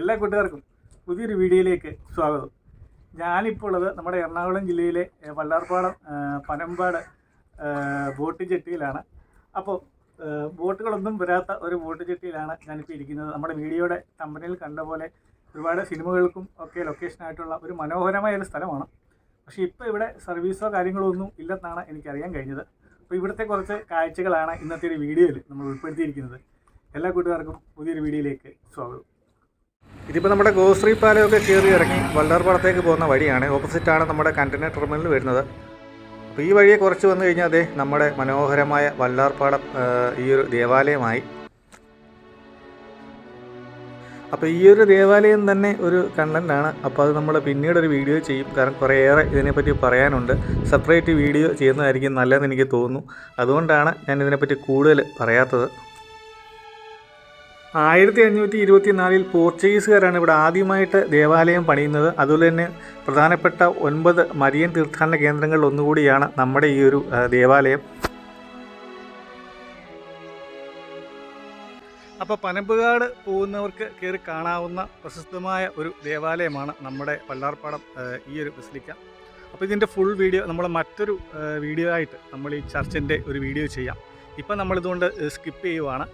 എല്ലാ കൂട്ടുകാർക്കും പുതിയൊരു വീഡിയോയിലേക്ക് സ്വാഗതം. ഞാനിപ്പോൾ ഉള്ളത് നമ്മുടെ എറണാകുളം ജില്ലയിലെ വല്ലാർപാടം പനമ്പാട് ബോട്ട് ജെട്ടിയിലാണ്. അപ്പോൾ ബോട്ടുകളൊന്നും വരാത്ത ഒരു ബോട്ട് ജെട്ടിയിലാണ് ഞാനിപ്പോൾ ഇരിക്കുന്നത്. നമ്മുടെ വീഡിയോയുടെ കമ്പനിയിൽ കണ്ട പോലെ ഒരുപാട് സിനിമകൾക്കും ഒക്കെ ലൊക്കേഷനായിട്ടുള്ള ഒരു മനോഹരമായ ഒരു സ്ഥലമാണ്. പക്ഷേ ഇപ്പോൾ ഇവിടെ സർവീസോ കാര്യങ്ങളോ ഒന്നും ഇല്ലെന്നാണ് എനിക്കറിയാൻ കഴിഞ്ഞത്. അപ്പോൾ ഇവിടുത്തെ കുറച്ച് കാഴ്ചകളാണ് ഇന്നത്തെ ഒരു വീഡിയോയിൽ നമ്മൾ ഉൾപ്പെടുത്തിയിരിക്കുന്നത്. എല്ലാ കൂട്ടുകാർക്കും പുതിയൊരു വീഡിയോയിലേക്ക് സ്വാഗതം. ഇതിപ്പോൾ നമ്മുടെ ഗോശ്രീ പാലമൊക്കെ കയറി ഇറങ്ങി വല്ലാർപാടത്തേക്ക് പോകുന്ന വഴിയാണ്. ഓപ്പോസിറ്റാണ് നമ്മുടെ കണ്ടെയ്നർ ടെർമിനൽ വരുന്നത്. അപ്പോൾ ഈ വഴിയെ കുറച്ച് വന്നു കഴിഞ്ഞാൽ അതെ നമ്മുടെ മനോഹരമായ വല്ലാർപാടം ഈ ഒരു ദേവാലയമായി. അപ്പോൾ ഈ ഒരു ദേവാലയം തന്നെ ഒരു കണ്ടന്റാണ് അപ്പോൾ അത് നമ്മൾ പിന്നീട് ഒരു വീഡിയോ ചെയ്യും. കാരണം കുറേയേറെ ഇതിനെപ്പറ്റി പറയാനുണ്ട്. സെപ്പറേറ്റ് വീഡിയോ ചെയ്യുന്നതായിരിക്കും നല്ലതെന്ന് എനിക്ക് തോന്നുന്നു. അതുകൊണ്ടാണ് ഞാൻ ഇതിനെപ്പറ്റി കൂടുതൽ പറയാത്തത്. ആയിരത്തി അഞ്ഞൂറ്റി ഇരുപത്തി നാലിൽ പോർച്ചുഗീസുകാരാണ് ഇവിടെ ആദ്യമായിട്ട് ദേവാലയം പണിയുന്നത്. അതുപോലെ തന്നെ പ്രധാനപ്പെട്ട ഒൻപത് മരിയൻ തീർത്ഥാടന കേന്ദ്രങ്ങളിൽ ഒന്നുകൂടിയാണ് നമ്മുടെ ഈ ഒരു ദേവാലയം. അപ്പോൾ പനമ്പുകാട് പോകുന്നവർക്ക് കയറി കാണാവുന്ന പ്രശസ്തമായ ഒരു ദേവാലയമാണ് നമ്മുടെ പല്ലാർപ്പാടം ഈ ഒരു ബസിലിക്ക. അപ്പോൾ ഇതിന്റെ ഫുൾ വീഡിയോ നമ്മൾ മറ്റൊരു വീഡിയോ ആയിട്ട് നമ്മൾ ഈ ചർച്ചിന്റെ ഒരു വീഡിയോ ചെയ്യാം. ഇപ്പം നമ്മളിതുകൊണ്ട് സ്കിപ്പ് ചെയ്യുവാണ്.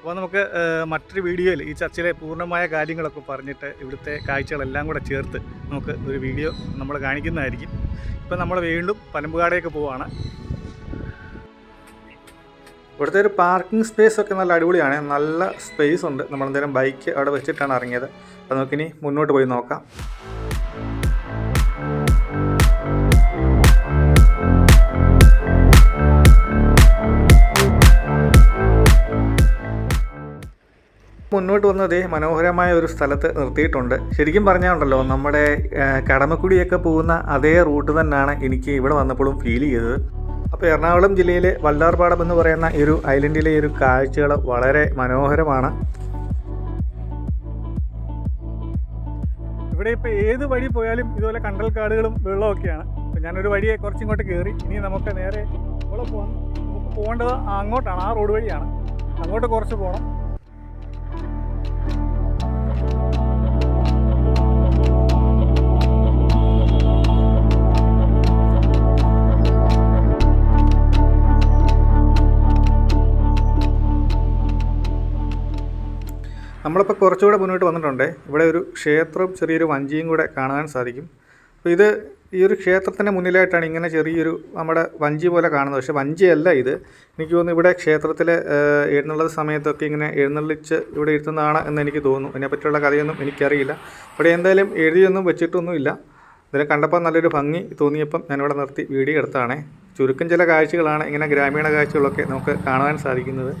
അപ്പോൾ നമുക്ക് മറ്റൊരു വീഡിയോയിൽ ഈ ചർച്ചിലെ പൂർണമായ കാര്യങ്ങളൊക്കെ പറഞ്ഞിട്ട് ഇവിടുത്തെ കാഴ്ചകളെല്ലാം കൂടെ ചേർത്ത് നമുക്ക് ഒരു വീഡിയോ നമ്മൾ കാണിക്കുന്നതായിരിക്കും. ഇപ്പം നമ്മൾ വീണ്ടും പനമ്പുകാടേക്ക് പോവാണ്. ഇവിടുത്തെ ഒരു പാർക്കിംഗ് സ്പേസ് ഒക്കെ നല്ല അടിപൊളിയാണ്. നല്ല സ്പേസ് ഉണ്ട്. നമ്മളെന്തേലും ബൈക്ക് അവിടെ വെച്ചിട്ടാണ് ഇറങ്ങിയത്. അപ്പോൾ നമുക്കിനി മുന്നോട്ട് പോയി നോക്കാം. മുന്നോട്ട് വന്നത് മനോഹരമായ ഒരു സ്ഥലത്ത് നിർത്തിയിട്ടുണ്ട്. ശരിക്കും പറഞ്ഞാലുണ്ടല്ലോ നമ്മുടെ കടമക്കുടിയൊക്കെ പോകുന്ന അതേ റൂട്ട് തന്നെയാണ് എനിക്ക് ഇവിടെ വന്നപ്പോഴും ഫീൽ ചെയ്തത്. അപ്പോൾ എറണാകുളം ജില്ലയിലെ വല്ലാർപാടം എന്ന് പറയുന്ന ഈ ഒരു ഐലൻഡിലെ ഒരു കാഴ്ചകൾ വളരെ മനോഹരമാണ്. ഇവിടെ ഇപ്പോൾ ഏത് വഴി പോയാലും ഇതുപോലെ കണ്ടൽ കാടുകളും വെള്ളമൊക്കെയാണ് അപ്പോൾ ഞാനൊരു വഴിയെ കുറച്ചിങ്ങോട്ട് കയറി ഇനി നമുക്ക് നേരെ ഇവിടെ പോകാം പോകേണ്ടത് അങ്ങോട്ടാണ് ആ റോഡ് വഴിയാണ്. അങ്ങോട്ട് കുറച്ച് പോകണം നമ്മളിപ്പോൾ കുറച്ചുകൂടെ മുന്നോട്ട് വന്നിട്ടുണ്ട്. ഇവിടെ ഒരു ക്ഷേത്രം ചെറിയൊരു വഞ്ചിയും കൂടെ കാണാൻ സാധിക്കും. അപ്പോൾ ഇത് ഈ ഒരു ക്ഷേത്രത്തിന്റെ മുന്നിലായിട്ടാണ് ഇങ്ങനെ ചെറിയൊരു നമ്മുടെ വഞ്ചി പോലെ കാണുന്നത്. പക്ഷേ വഞ്ചിയല്ല ഇത്. എനിക്ക് തോന്നുന്നു ഇവിടെ ക്ഷേത്രത്തിൽ എഴുന്നള്ളത് സമയത്തൊക്കെ ഇങ്ങനെ എഴുന്നള്ളിച്ച് ഇവിടെ ഇരുത്തുന്നതാണ് എന്ന് എനിക്ക് തോന്നുന്നു. അതിനെപ്പറ്റിയുള്ള കഥയൊന്നും എനിക്കറിയില്ല. ഇവിടെ എന്തായാലും എഴുതിയൊന്നും വെച്ചിട്ടൊന്നുമില്ല. ഇതിനെ കണ്ടപ്പോൾ നല്ലൊരു ഭംഗി തോന്നിയപ്പം ഞാനിവിടെ നിർത്തി വീഡിയോ എടുത്താണ് ചുരുക്കം ചില കാഴ്ചകളാണ് ഇങ്ങനെ ഗ്രാമീണ കാഴ്ചകളൊക്കെ നമുക്ക് കാണുവാൻ സാധിക്കുന്നത്.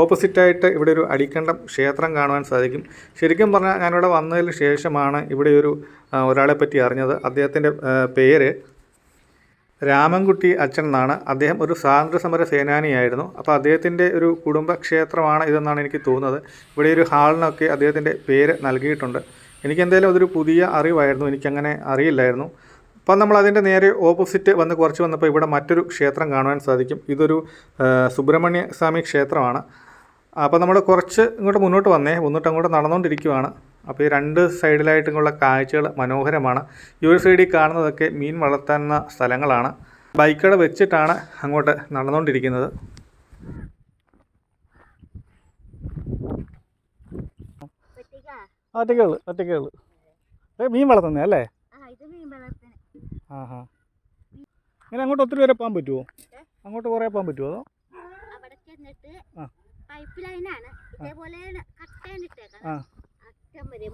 ഓപ്പോസിറ്റായിട്ട് ഇവിടെ ഒരു അടിക്കണ്ടം ക്ഷേത്രം കാണുവാൻ സാധിക്കും. ശരിക്കും പറഞ്ഞാൽ ഞാനിവിടെ വന്നതിന് ശേഷമാണ് ഇവിടെ ഒരു ഒരാളെ പറ്റി അറിഞ്ഞത്. അദ്ദേഹത്തിന്റെ പേര് രാമൻകുട്ടി അച്ഛൻ എന്നാണ്. അദ്ദേഹം ഒരു സ്വാതന്ത്ര്യ സമര സേനാനിയായിരുന്നു. അപ്പോൾ അദ്ദേഹത്തിന്റെ ഒരു കുടുംബക്ഷേത്രമാണ് ഇതെന്നാണ് എനിക്ക് തോന്നുന്നത്. ഇവിടെ ഒരു ഹാളിനൊക്കെ അദ്ദേഹത്തിന്റെ പേര് നൽകിയിട്ടുണ്ട്. എനിക്ക് എന്തായാലും അതൊരു പുതിയ അറിവായിരുന്നു എനിക്കങ്ങനെ അറിയില്ലായിരുന്നു. അപ്പം നമ്മൾ അതിന്റെ നേരെ ഓപ്പോസിറ്റ് വന്ന് കുറച്ച് വന്നപ്പോൾ ഇവിടെ മറ്റൊരു ക്ഷേത്രം കാണുവാൻ സാധിക്കും. ഇതൊരു സുബ്രഹ്മണ്യ സ്വാമി ക്ഷേത്രമാണ്. അപ്പോൾ നമ്മൾ കുറച്ച് ഇങ്ങോട്ട് മുന്നോട്ട് വന്നേ മുന്നോട്ട് അങ്ങോട്ട് നടന്നുകൊണ്ടിരിക്കുവാണ് അപ്പോൾ ഈ രണ്ട് സൈഡിലായിട്ടുള്ള കാഴ്ചകൾ മനോഹരമാണ്. ഈ ഒരു സൈഡിൽ കാണുന്നതൊക്കെ മീൻ വളർത്തുന്ന സ്ഥലങ്ങളാണ്. ബൈക്കുകൾ വെച്ചിട്ടാണ് അങ്ങോട്ട് നടന്നുകൊണ്ടിരിക്കുന്നത് ഒറ്റയ്ക്കാ? ഒറ്റയ്ക്കുള്ളൂ. ഒറ്റയ്ക്കുള്ളൂ മീൻ വളർത്തുന്നേ അല്ലേ? ആ ഹാ ഇങ്ങനെ അങ്ങോട്ട് ഒത്തിരി വരെ പോകാൻ പറ്റുമോ അങ്ങോട്ട് കുറേ പോകാൻ പറ്റുമോ അതോ. പൈപ്പ് ലൈനാണ് ഇതേപോലെ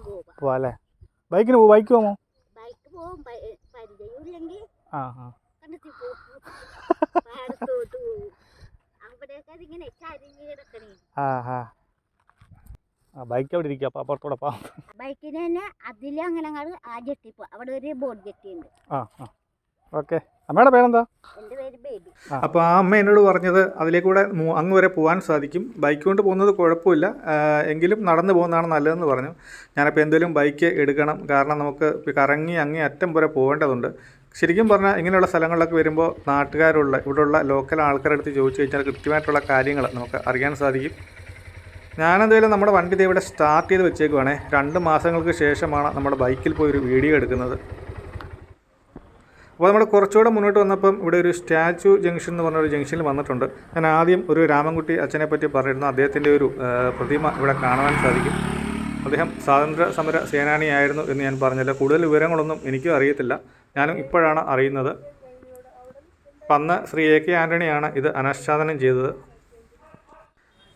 പോവാം പോവാം അല്ലേ ബൈക്കിന് പോകും ബൈക്ക് പോമോ ബൈക്ക് പോവും. പരിചയമില്ലെങ്കിൽ ആ ആ പോവും. അവിടെയൊക്കെ അതിങ്ങനെ ചരിഞ്ഞ് കിടക്കണേ. ആ ആ ബൈക്ക് അവിടെ ഇരിക്കുക അപ്പോൾ അപ്പുറത്തൂടെ പോകാം ബൈക്കിന് തന്നെ അതിലും അങ്ങനെ ആ ജെട്ടി പോ അവിടെ ഒരു ബോട്ട് ജെട്ടി ഉണ്ട്. ആ ആ. ഓക്കെ അമ്മയുടെ പേരെന്താ? അപ്പൊ പേര് ബേബി. അപ്പോൾ ആ അമ്മ എന്നോട് പറഞ്ഞത് അതിലേക്കൂടെ അങ്ങ് വരെ പോകാൻ സാധിക്കും. ബൈക്ക് കൊണ്ട് പോകുന്നത് കുഴപ്പമില്ല. എങ്കിലും നടന്നു പോകുന്നതാണ് നല്ലതെന്ന് പറഞ്ഞു. ഞാനപ്പോൾ എന്തെങ്കിലും ബൈക്ക് എടുക്കണം. കാരണം നമുക്ക് കറങ്ങി അങ്ങേ അറ്റം വരെ പോകേണ്ടതുണ്ട് ശരിക്കും പറഞ്ഞാൽ ഇങ്ങനെയുള്ള സ്ഥലങ്ങളിലൊക്കെ വരുമ്പോൾ നാട്ടുകാരുള്ള ഇവിടെയുള്ള ലോക്കൽ ആൾക്കാരുടെ അടുത്ത് ചോദിച്ചു കഴിഞ്ഞാൽ കൃത്യമായിട്ടുള്ള കാര്യങ്ങൾ നമുക്ക് അറിയാൻ സാധിക്കും. ഞാനെന്തായാലും നമ്മുടെ വണ്ടി ഇവിടെ സ്റ്റാർട്ട് ചെയ്ത് വെച്ചേക്കുവാണേ. രണ്ട് മാസങ്ങൾക്ക് ശേഷമാണ് നമ്മുടെ ബൈക്കിൽ പോയി ഒരു വീഡിയോ എടുക്കുന്നത്. അപ്പോൾ നമ്മൾ കുറച്ചുകൂടെ മുന്നോട്ട് വന്നപ്പം ഇവിടെ ഒരു സ്റ്റാച്ചു ജംഗ്ഷൻ എന്ന് പറഞ്ഞൊരു ജംഗ്ഷനിൽ വന്നിട്ടുണ്ട്. ഞാൻ ആദ്യം ഒരു രാമൻകുട്ടി അച്ഛനെ പറ്റി പറഞ്ഞിരുന്നു. അദ്ദേഹത്തിന്റെ ഒരു പ്രതിമ ഇവിടെ കാണുവാൻ സാധിക്കും. അദ്ദേഹം സ്വാതന്ത്ര്യ സമര സേനാനിയായിരുന്നു എന്ന് ഞാൻ പറഞ്ഞില്ല. കൂടുതൽ വിവരങ്ങളൊന്നും എനിക്കും അറിയത്തില്ല. ഞാനും ഇപ്പോഴാണ് അറിയുന്നത്. അന്ന് ശ്രീ എ കെ ആന്റണിയാണ് ഇത് അനാച്ഛാദനം ചെയ്തത്.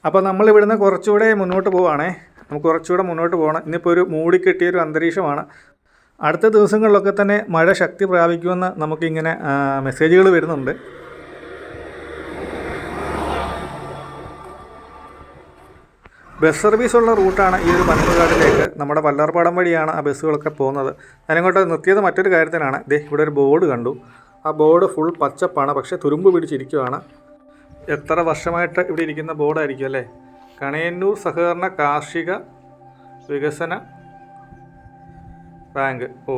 അപ്പോൾ നമ്മൾ ഇവിടുന്ന് കുറച്ചുകൂടെ മുന്നോട്ട് പോവുകയാണേ നമുക്ക് കുറച്ചുകൂടെ മുന്നോട്ട് പോകണം. ഇന്നിപ്പോൾ ഒരു മൂടിക്കെട്ടിയൊരു അന്തരീക്ഷമാണ്. അടുത്ത ദിവസങ്ങളിലൊക്കെ തന്നെ മഴ ശക്തി പ്രാപിക്കുമെന്ന് നമുക്കിങ്ങനെ മെസ്സേജുകൾ വരുന്നുണ്ട്. ബസ് സർവീസ് ഉള്ള റൂട്ടാണ് ഈ ഒരു പനമ്പുകാടിലേക്ക് നമ്മുടെ വല്ലാർപാടം വഴിയാണ് ആ ബസ്സുകളൊക്കെ പോകുന്നത്. അതിനങ്ങോട്ട് നിർത്തിയത് മറ്റൊരു കാര്യത്തിനാണ്. ദേ ഇവിടെ ഒരു ബോർഡ് കണ്ടു. ആ ബോർഡ് ഫുൾ പച്ചപ്പാണ്. പക്ഷേ തുരുമ്പ് പിടിച്ചിരിക്കുവാണ്. എത്ര വർഷമായിട്ട് ഇവിടെ ഇരിക്കുന്ന ബോർഡായിരിക്കും അല്ലേ? കണയന്നൂർ സഹകരണ കാർഷിക വികസന ബാങ്ക്. ഓ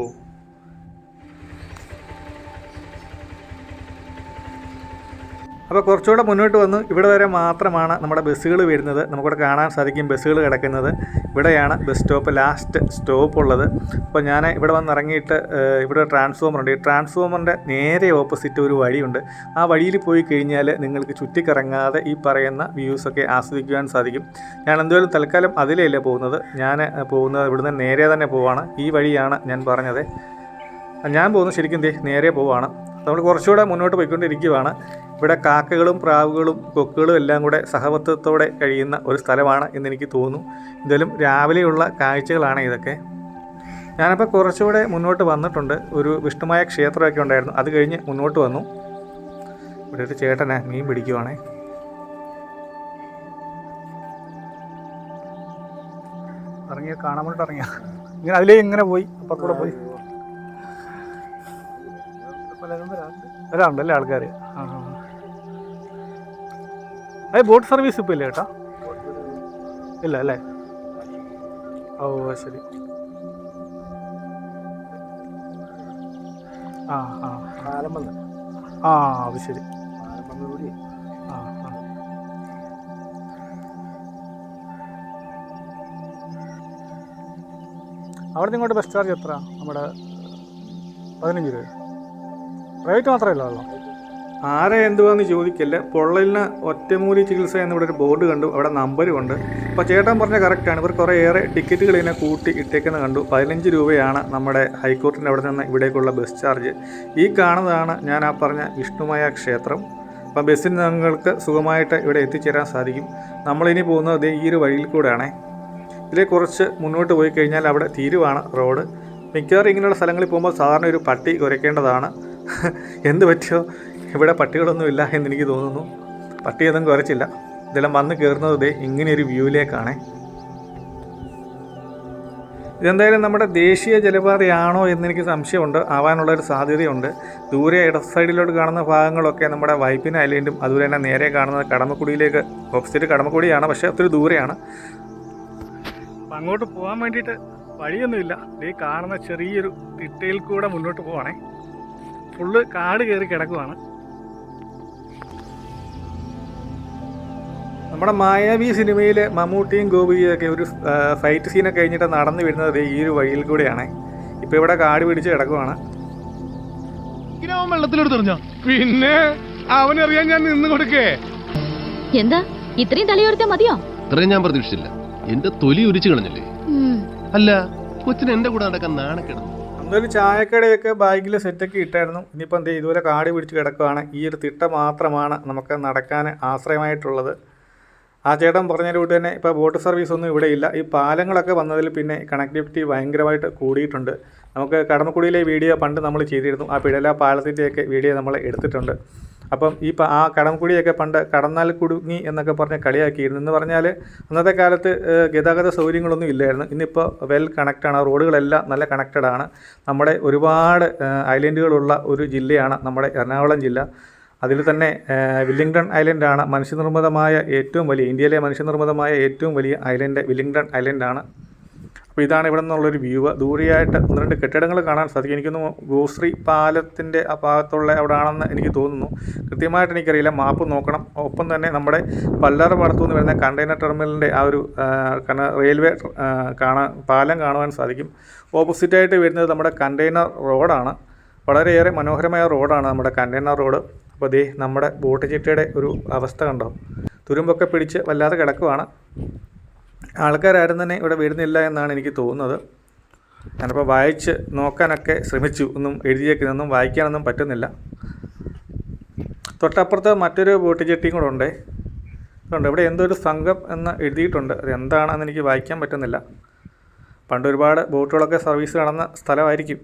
അപ്പോൾ കുറച്ചുകൂടെ മുന്നോട്ട് വന്ന്. ഇവിടെ വരെ മാത്രമാണ് നമ്മുടെ ബസ്സുകൾ വരുന്നത്. നമുക്കിവിടെ കാണാൻ സാധിക്കും ബസ്സുകൾ കിടക്കുന്നത്. ഇവിടെയാണ് ബസ് സ്റ്റോപ്പ് ലാസ്റ്റ് സ്റ്റോപ്പ് ഉള്ളത്. അപ്പോൾ ഞാൻ ഇവിടെ വന്ന് ഇറങ്ങിയിട്ട് ഇവിടെ ട്രാൻസ്ഫോമർ ഉണ്ട്. ഈ ട്രാൻസ്ഫോമറിന്റെ നേരെ ഓപ്പോസിറ്റ് ഒരു വഴിയുണ്ട്. ആ വഴിയിൽ പോയി കഴിഞ്ഞാൽ നിങ്ങൾക്ക് ചുറ്റിക്കറങ്ങാതെ ഈ പറയുന്ന വ്യൂസൊക്കെ ആസ്വദിക്കുവാൻ സാധിക്കും. ഞാൻ എന്തായാലും തൽക്കാലം അതിലല്ല പോകുന്നത്. ഞാൻ പോകുന്നത് ഇവിടുന്ന് നേരെ തന്നെ പോവാണ്. ഈ വഴിയാണ് ഞാൻ പറഞ്ഞത്. ഞാൻ പോകുന്നത് ശരിക്കും നേരെ പോവാണ്. നമ്മൾ കുറച്ചുകൂടെ മുന്നോട്ട് പോയിക്കൊണ്ടിരിക്കുകയാണ്. ഇവിടെ കാക്കകളും പ്രാവുകളും കൊക്കുകളും എല്ലാം കൂടെ സഹവത്വത്തോടെ കഴിയുന്ന ഒരു സ്ഥലമാണ് എന്ന് എന്നെനിക്ക് തോന്നുന്നു. എന്തായാലും രാവിലെയുള്ള കാഴ്ചകളാണ് ഇതൊക്കെ. ഞാനപ്പോൾ കുറച്ചുകൂടെ മുന്നോട്ട് വന്നിട്ടുണ്ട്. ഒരു വിഷ്ണുമായ ക്ഷേത്രമൊക്കെ ഉണ്ടായിരുന്നു. അത് കഴിഞ്ഞ് മുന്നോട്ട് വന്നു. ഇവിടെ ഒരു ചേട്ടനെ മീൻ പിടിക്കുവാണേ. ഇറങ്ങിയ കാണാൻ വേണ്ടിട്ട് ഇറങ്ങിയ. ഇങ്ങനെ അതിലേ ഇങ്ങനെ പോയി അപ്പുറത്തൂടെ പോയി. വരാറുണ്ടല്ലേ ആൾക്കാർ ആ. അത് ബോട്ട് സർവീസ് ഇപ്പോൾ ഇല്ല കേട്ടോ ഇല്ല അല്ലേ? ഓ ശരി. ആ ആ ആ. അത് ശരി. ആ ആ. അവിടെ നിങ്ങോട്ട് ഇങ്ങോട്ട് ബസ് ചാർജ് എത്ര നമ്മുടെ പതിനഞ്ച് രൂപ പ്രൈവറ്റ് മാത്രമല്ല ഉള്ളൂ. ആരെ എന്തുവാന്ന് ചോദിക്കല്ല. പൊള്ളലിന് ഒറ്റമൂലി ചികിത്സ എന്ന് എന്നിവിടെ ഒരു ബോർഡ് കണ്ടു. അവിടെ നമ്പരും ഉണ്ട്. അപ്പോൾ ചേട്ടൻ പറഞ്ഞ കറക്റ്റാണ് ഇവർ കുറേ ഏറെ ടിക്കറ്റുകൾ ഇതിനെ കൂട്ടി ഇട്ടേക്കുന്ന കണ്ടു. പതിനഞ്ച് രൂപയാണ് നമ്മുടെ ഹൈക്കോർട്ടിന്റെ അവിടെ നിന്ന് ഇവിടേക്കുള്ള ബസ് ചാർജ് ഈ കാണുന്നതാണ് ഞാൻ ആ പറഞ്ഞ വിഷ്ണുമായ ക്ഷേത്രം. അപ്പം ബസ്സിന് നിങ്ങൾക്ക് സുഖമായിട്ട് ഇവിടെ എത്തിച്ചേരാൻ സാധിക്കും. നമ്മളിനി പോകുന്നത് ഈ ഒരു വഴിയിൽ കൂടെയാണേ. ഇതിലെ കുറച്ച് മുന്നോട്ട് പോയി കഴിഞ്ഞാൽ അവിടെ തീരുവാണ് റോഡ്. മിക്കവാറും ഇങ്ങനെയുള്ള സ്ഥലങ്ങളിൽ പോകുമ്പോൾ സാധാരണ ഒരു പട്ടി കുരയ്ക്കേണ്ടതാണ്. എന്ത് പറ്റിയോ? ഇവിടെ പട്ടികളൊന്നുമില്ല എന്നെനിക്ക് തോന്നുന്നു. പട്ടിയൊന്നും കുറച്ചില്ല ഇതെല്ലാം വന്ന് കയറുന്നത് ദേ ഇങ്ങനെയൊരു വ്യൂവിലേക്കാണേ. ഇതെന്തായാലും നമ്മുടെ ദേശീയ ജലപാതയാണോ എന്നെനിക്ക് സംശയമുണ്ട്. ആവാനുള്ളൊരു സാധ്യതയുണ്ട്. ദൂരെ ഇട സൈഡിലോട്ട് കാണുന്ന ഭാഗങ്ങളൊക്കെ നമ്മുടെ വൈപ്പിൻ ഐലൻഡും അതുപോലെ തന്നെ നേരെ കാണുന്നത് കടമക്കുടിയിലേക്ക് ഓപ്പോസിറ്റ് കടമക്കുടിയാണ് പക്ഷേ ഒത്തിരി ദൂരെയാണ്. അപ്പം അങ്ങോട്ട് പോകാൻ വേണ്ടിയിട്ട് വഴിയൊന്നുമില്ല. ഈ കാണുന്ന ചെറിയൊരു തിട്ടയിൽ കൂടെ മുന്നോട്ട് പോവാണേ. ഫുള്ള് കാട് കയറി കിടക്കുവാണ്. നമ്മുടെ മായാവി സിനിമയിൽ മമ്മൂട്ടിയും ഗോപിയും ഒക്കെ ഒരു ഫൈറ്റ് സീനൊക്കെ കഴിഞ്ഞിട്ട് നടന്നു വരുന്നത് ഈ ഒരു വഴിയിൽ കൂടെയാണ്. ഇപ്പൊ ഇവിടെ കാട് പിടിച്ച് കിടക്കുവാണ്. പിന്നെ അവനറിയാൻ ഞാൻ നിന്ന് കൊടുക്കേ. എന്താ? ഇത്രയും തലയോർത്താ മതിയോ? ഇത്രയും ഞാൻ പ്രതീക്ഷിച്ചില്ല. എന്റെ തൊലി ഉരിച്ചു കളഞ്ഞില്ലേ. അല്ല കൊച്ചിന് എന്റെ കൂടെ നടക്കാൻ നാണക്കിടന്നു അന്നൊരു ചായക്കടയൊക്കെ ബാഗിൽ സെറ്റൊക്കെ ഇട്ടായിരുന്നു. ഇനിയിപ്പോൾ എന്ത്? ഇതുപോലെ കാടി പിടിച്ച് കിടക്കുകയാണ് ഈ ഒരു തിട്ട മാത്രമാണ് നമുക്ക് നടക്കാൻ ആശ്രയമായിട്ടുള്ളത്. ആ ചേട്ടൻ പറഞ്ഞ റൂട്ട് തന്നെ ഇപ്പോൾ ബോട്ട് സർവീസ് ഒന്നും ഇവിടെ ഇല്ല. ഈ പാലങ്ങളൊക്കെ വന്നതിൽ പിന്നെ കണക്ടിവിറ്റി ഭയങ്കരമായിട്ട് കൂടിയിട്ടുണ്ട്. നമുക്ക് കടമക്കുടിയിലെ വീഡിയോ പണ്ട് നമ്മൾ ചെയ്തിരുന്നു. ആ പിഴല പാലത്തിന്റെയൊക്കെ വീഡിയോ നമ്മൾ എടുത്തിട്ടുണ്ട്. അപ്പം ഈ ആ ആ കടംകുടിയൊക്കെ പണ്ട് കടന്നാൽ കുടുങ്ങി എന്നൊക്കെ പറഞ്ഞ് കളിയാക്കിയിരുന്നു. എന്ന് പറഞ്ഞാൽ അന്നത്തെ കാലത്ത് ഗതാഗത സൗകര്യങ്ങളൊന്നും ഇല്ലായിരുന്നു. ഇന്നിപ്പോൾ വെൽ കണക്റ്റാണ് റോഡുകളെല്ലാം നല്ല കണക്റ്റഡ് ആണ്. നമ്മുടെ ഒരുപാട് ഐലൻഡുകളുള്ള ഒരു ജില്ലയാണ് നമ്മുടെ എറണാകുളം ജില്ല. അതിൽ തന്നെ വില്ലിംഗ്ടൺ ഐലൻഡാണ് മനുഷ്യനിർമ്മിതമായ ഏറ്റവും വലിയ ഇന്ത്യയിലെ മനുഷ്യനിർമ്മിതമായ ഏറ്റവും വലിയ ഐലൻഡ് വില്ലിംഗ്ടൺ ഐലൻഡാണ് അപ്പോൾ ഇതാണ് ഇവിടെ നിന്നുള്ളൊരു വ്യൂ ദൂരെയായിട്ട് ഒന്ന് രണ്ട് കെട്ടിടങ്ങൾ കാണാൻ സാധിക്കും. എനിക്കൊന്ന് ഗോശ്രീ പാലത്തിന്റെ ആ ഭാഗത്തുള്ള അവിടെ ആണെന്ന് എനിക്ക് തോന്നുന്നു. കൃത്യമായിട്ട് എനിക്കറിയില്ല. മാപ്പ് നോക്കണം. ഒപ്പം തന്നെ നമ്മുടെ പല്ലാറ് പാടത്തു നിന്ന് വരുന്ന കണ്ടെയ്നർ ടെർമിനലിന്റെ ആ ഒരു റെയിൽവേ കാണാൻ പാലം കാണുവാൻ സാധിക്കും. ഓപ്പോസിറ്റായിട്ട് വരുന്നത് നമ്മുടെ കണ്ടെയ്നർ റോഡാണ് വളരെയേറെ മനോഹരമായ റോഡാണ് നമ്മുടെ കണ്ടെയ്നർ റോഡ് അപ്പോൾ ദേ നമ്മുടെ ബോട്ട് ചിട്ടയുടെ ഒരു അവസ്ഥ കണ്ടോ? തുരുമ്പൊക്കെ പിടിച്ച് വല്ലാതെ കിടക്കുവാണ്. ആൾക്കാരും തന്നെ ഇവിടെ വരുന്നില്ല എന്നാണ് എനിക്ക് തോന്നുന്നത്. ഞാനിപ്പോൾ വായിച്ച് നോക്കാനൊക്കെ ശ്രമിച്ചു. ഒന്നും എഴുതിയേക്കുന്നൊന്നും വായിക്കാനൊന്നും പറ്റുന്നില്ല. തൊട്ടപ്പുറത്ത് മറ്റൊരു ബോട്ട് ജെട്ടിയും കൂടെ ഉണ്ടേ. ഉണ്ട് ഇവിടെ എന്തോ ഒരു സംഘം എന്ന് എഴുതിയിട്ടുണ്ട്. അത് എന്താണെന്ന് എനിക്ക് വായിക്കാൻ പറ്റുന്നില്ല. പണ്ട് ഒരുപാട് ബോട്ടുകളൊക്കെ സർവീസ് നടന്ന സ്ഥലമായിരിക്കും.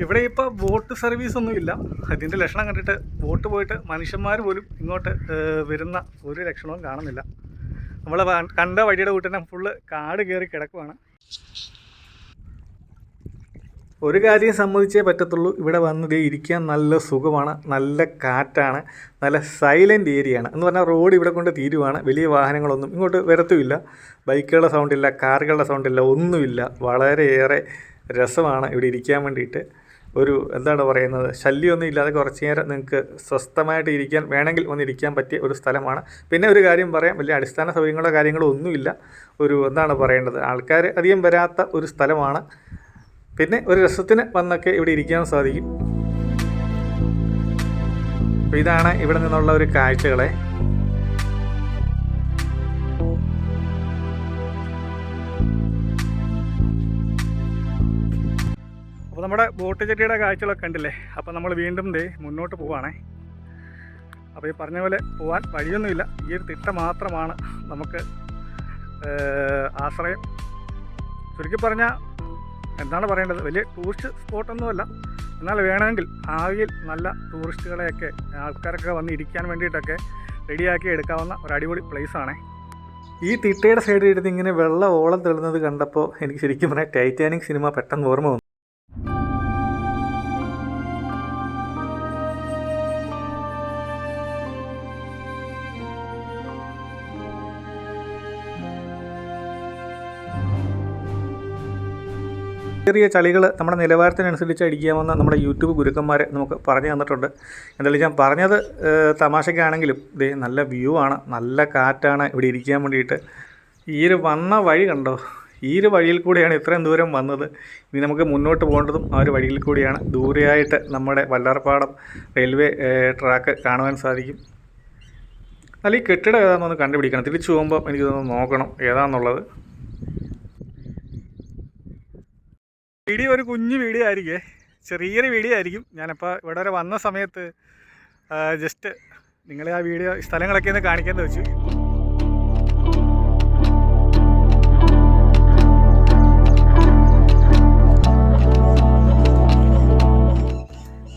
ഇവിടെ ഇപ്പോൾ ബോട്ട് സർവീസ് ഒന്നുമില്ല അതിന്റെ ലക്ഷണം കണ്ടിട്ട് ബോട്ട് പോയിട്ട് മനുഷ്യന്മാർ പോലും ഇങ്ങോട്ട് വരുന്ന ഒരു ലക്ഷണവും കാണുന്നില്ല. നമ്മൾ കണ്ട വഴിയുടെ കൂട്ടിനെ ഫുള്ള് കാട് കയറി കിടക്കുവാണ്. ഒരു കാര്യം സമ്മതിച്ചേ പറ്റത്തുള്ളൂ. ഇവിടെ വന്നത് ഇരിക്കാൻ നല്ല സുഖമാണ്. നല്ല കാറ്റാണ്. നല്ല സൈലന്റ് ആണ്. എന്ന് പറഞ്ഞാൽ റോഡ് ഇവിടെ കൊണ്ട് തീരുവാണ്. വലിയ വാഹനങ്ങളൊന്നും ഇങ്ങോട്ട് വരത്തുമില്ല. ബൈക്കുകളുടെ സൗണ്ടില്ല കാറുകളുടെ സൗണ്ടില്ല ഒന്നുമില്ല. വളരെയേറെ രസമാണ് ഇവിടെ ഇരിക്കാൻ വേണ്ടിയിട്ട്. ഒരു എന്താണ് പറയുന്നത് ശല്യമൊന്നും ഇല്ലാതെ കുറച്ച് നേരം നിങ്ങൾക്ക് സ്വസ്ഥമായിട്ട് ഇരിക്കാൻ വേണമെങ്കിൽ ഒന്ന് ഇരിക്കാൻ പറ്റിയ ഒരു സ്ഥലമാണ്. പിന്നെ ഒരു കാര്യം പറയാം വലിയ അടിസ്ഥാന സൗകര്യങ്ങളോ കാര്യങ്ങളോ ഒന്നുമില്ല. ഒരു എന്താണ് പറയേണ്ടത് ആൾക്കാർ അധികം വരാത്ത ഒരു സ്ഥലമാണ്. പിന്നെ ഒരു രസത്തിന് വന്നൊക്കെ ഇവിടെ ഇരിക്കാൻ സാധിക്കും. ഇതാണ് ഇവിടെ നിന്നുള്ള ഒരു കാഴ്ചകളെ. അപ്പോൾ നമ്മുടെ ബോട്ട് ചെട്ടിയുടെ കാഴ്ചകളൊക്കെ കണ്ടില്ലേ? അപ്പോൾ നമ്മൾ വീണ്ടും ദേ മുന്നോട്ട് പോവാണേ. അപ്പോൾ ഈ പറഞ്ഞ പോലെ പോകാൻ വഴിയൊന്നുമില്ല. ഈ ഒരു തിട്ട മാത്രമാണ് നമുക്ക് ആശ്രയം. ചുരുക്കി പറഞ്ഞാൽ എന്താണ് പറയേണ്ടത്? വലിയ ടൂറിസ്റ്റ് സ്പോട്ടൊന്നുമല്ല എന്നാൽ വേണമെങ്കിൽ ഭാവിയിൽ നല്ല ടൂറിസ്റ്റുകളെയൊക്കെ ആൾക്കാരൊക്കെ വന്ന് ഇരിക്കാൻ വേണ്ടിയിട്ടൊക്കെ റെഡിയാക്കി എടുക്കാവുന്ന ഒരു അടിപൊളി പ്ലേസാണ് ഈ തിട്ടയുടെ സൈഡിൽ ഇരുന്ന് ഇങ്ങനെ വെള്ളം ഓളം തെളുന്നത് കണ്ടപ്പോൾ എനിക്ക് ശരിക്കും പറഞ്ഞാൽ ടൈറ്റാനിക് സിനിമ പെട്ടെന്ന് ഓർമ്മ വന്നു. ചെറിയ ചളികൾ നമ്മുടെ നിലവാരത്തിനനുസരിച്ച് അടിക്കാമെന്ന് നമ്മുടെ യൂട്യൂബ് ഗുരുക്കന്മാരെ നമുക്ക് പറഞ്ഞു തന്നിട്ടുണ്ട്. എന്തായാലും ഞാൻ പറഞ്ഞത് തമാശക്കാണെങ്കിലും ഇതേ നല്ല വ്യൂ ആണ് നല്ല കാറ്റാണ് ഇവിടെ ഇരിക്കാൻ വേണ്ടിയിട്ട്. ഈ ഒരു വന്ന വഴി കണ്ടോ? ഈ ഒരു വഴിയിൽ കൂടിയാണ് ഇത്രയും ദൂരം വന്നത്. ഇനി നമുക്ക് മുന്നോട്ട് പോകേണ്ടതും ആ ഒരു വഴിയിൽ കൂടിയാണ്. ദൂരെയായിട്ട് നമ്മുടെ വല്ലാർപാടം റെയിൽവേ ട്രാക്ക് കാണുവാൻ സാധിക്കും. അല്ല ഈ കെട്ടിടം ഏതാണെന്നൊന്ന് കണ്ടുപിടിക്കണം. തിരിച്ചു പോകുമ്പോൾ എനിക്കിതൊന്ന് നോക്കണം ഏതാണെന്നുള്ളത് വീഡിയോ ഒരു കുഞ്ഞു വീഡിയോ ആയിരിക്കേ. ചെറിയൊരു വീഡിയോ ആയിരിക്കും. ഞാനിപ്പോൾ ഇവിടെ വരെ വന്ന സമയത്ത് ജസ്റ്റ് നിങ്ങളെ ആ വീഡിയോ സ്ഥലങ്ങളൊക്കെ ഒന്ന് കാണിക്കാമെന്ന് വെച്ചു.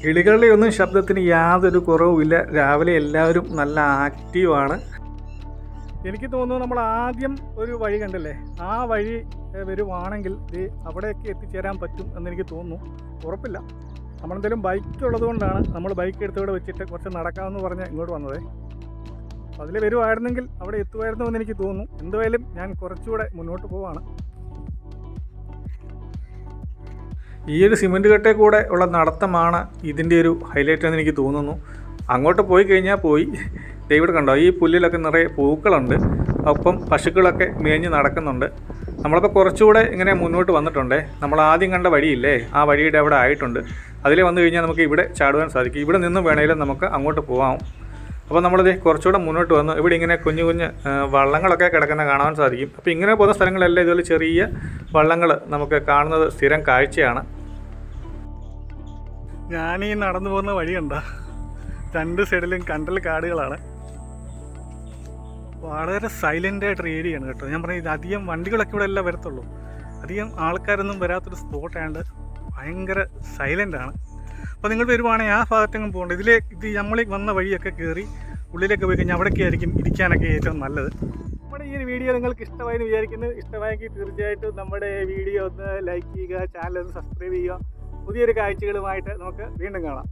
കിളികളുടെ ഒന്നും ശബ്ദത്തിന് യാതൊരു കുറവുമില്ല. രാവിലെ എല്ലാവരും നല്ല ആക്റ്റീവാണ് എനിക്ക് തോന്നുന്നു നമ്മൾ ആദ്യം ഒരു വഴി കണ്ടല്ലേ? ആ വഴി വരുവാണെങ്കിൽ ഇത് അവിടെയൊക്കെ എത്തിച്ചേരാൻ പറ്റും എന്നെനിക്ക് തോന്നുന്നു. ഉറപ്പില്ല. നമ്മളെന്തെങ്കിലും ബൈക്ക് ഉള്ളതുകൊണ്ടാണ് നമ്മൾ ബൈക്ക് എടുത്ത് ഇവിടെ വെച്ചിട്ട് കുറച്ച് നടക്കാമെന്ന് പറഞ്ഞ് ഇങ്ങോട്ട് വന്നത്. അതിൽ വരുവായിരുന്നെങ്കിൽ അവിടെ എത്തുമായിരുന്നു എന്ന് എനിക്ക് തോന്നുന്നു. എന്തായാലും ഞാൻ കുറച്ചുകൂടെ മുന്നോട്ട് പോവാണ്. ഈ ഒരു സിമെന്റ് കെട്ടേ കൂടെ ഉള്ള നടത്തമാണ് ഇതിന്റെ ഒരു ഹൈലൈറ്റ് എന്ന് എനിക്ക് തോന്നുന്നു. അങ്ങോട്ട് പോയി കഴിഞ്ഞാൽ പോയി. ഇവിടെ കണ്ടോ ഈ പുല്ലിലൊക്കെ നിറയെ പൂക്കളുണ്ട്. ഒപ്പം പശുക്കളൊക്കെ മേഞ്ഞ് നടക്കുന്നുണ്ട്. നമ്മളിപ്പോൾ കുറച്ചുകൂടെ ഇങ്ങനെ മുന്നോട്ട് വന്നിട്ടുണ്ടേ. നമ്മൾ ആദ്യം കണ്ട വഴിയില്ലേ ആ വഴിയുടെ അവിടെ ആയിട്ടുണ്ട്. അതിൽ വന്നു കഴിഞ്ഞാൽ നമുക്ക് ഇവിടെ ചാടുവാൻ സാധിക്കും. ഇവിടെ നിന്നും വേണമെങ്കിലും നമുക്ക് അങ്ങോട്ട് പോകാം അപ്പോൾ നമ്മളിത് കുറച്ചുകൂടെ മുന്നോട്ട് വന്നു. ഇവിടെ ഇങ്ങനെ കുഞ്ഞു കുഞ്ഞ് വള്ളങ്ങളൊക്കെ കിടക്കുന്ന കാണാൻ സാധിക്കും. അപ്പോൾ ഇങ്ങനെ പോകുന്ന സ്ഥലങ്ങളെല്ലാം ഇതുപോലെ ചെറിയ വള്ളങ്ങൾ നമുക്ക് കാണുന്നത് സ്ഥിരം കാഴ്ചയാണ്. ഞാനീ നടന്നു പോകുന്ന വഴിയുണ്ട? രണ്ട് സൈഡിലും കണ്ടൽ കാടുകളാണ്. വളരെ സൈലന്റ് ആയിട്ട് ഏരിയയാണ് കേട്ടോ. ഞാൻ പറഞ്ഞത് അധികം വണ്ടികളൊക്കെ ഇവിടെ എല്ലാം വരത്തുള്ളൂ. അധികം ആൾക്കാരൊന്നും വരാത്തൊരു സ്പോട്ടായതുകൊണ്ട് ഭയങ്കര സൈലന്റ് ആണ്. അപ്പോൾ നിങ്ങൾ വരുവാണെങ്കിൽ ആ ഭാഗത്തെങ്ങും പോകണ്ട. ഇതിലേ ഇത് നമ്മൾ വന്ന വഴിയൊക്കെ കയറി ഉള്ളിലേക്ക് പോയി കഴിഞ്ഞാൽ അവിടെയൊക്കെ ആയിരിക്കും ഇരിക്കാനൊക്കെ ഏറ്റവും നല്ലത്. നമ്മുടെ ഈ ഒരു വീഡിയോ നിങ്ങൾക്ക് ഇഷ്ടമായെന്ന് വിചാരിക്കുന്നു. ഇഷ്ടമായെങ്കിൽ തീർച്ചയായിട്ടും നമ്മുടെ വീഡിയോ ഒന്ന് ലൈക്ക് ചെയ്യുക ചാനൽ ഒന്ന് സബ്സ്ക്രൈബ് ചെയ്യുക. പുതിയൊരു കാഴ്ചകളുമായിട്ട് നമുക്ക് വീണ്ടും കാണാം.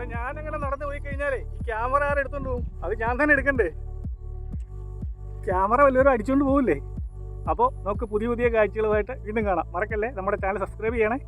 അല്ല ഞാൻ അങ്ങനെ നടന്നു പോയി കഴിഞ്ഞാലേ ഈ ക്യാമറ ആരും എടുത്തോണ്ട് പോകും അത് ഞാൻ തന്നെ എടുക്കണ്ടേ? ക്യാമറ വല്ലവരും അടിച്ചുകൊണ്ട് പോകില്ലേ അപ്പോൾ നമുക്ക് പുതിയ പുതിയ കാഴ്ചകളുമായിട്ട് വീണ്ടും കാണാം. മറക്കല്ലേ? നമ്മുടെ ചാനൽ സബ്സ്ക്രൈബ് ചെയ്യണേ.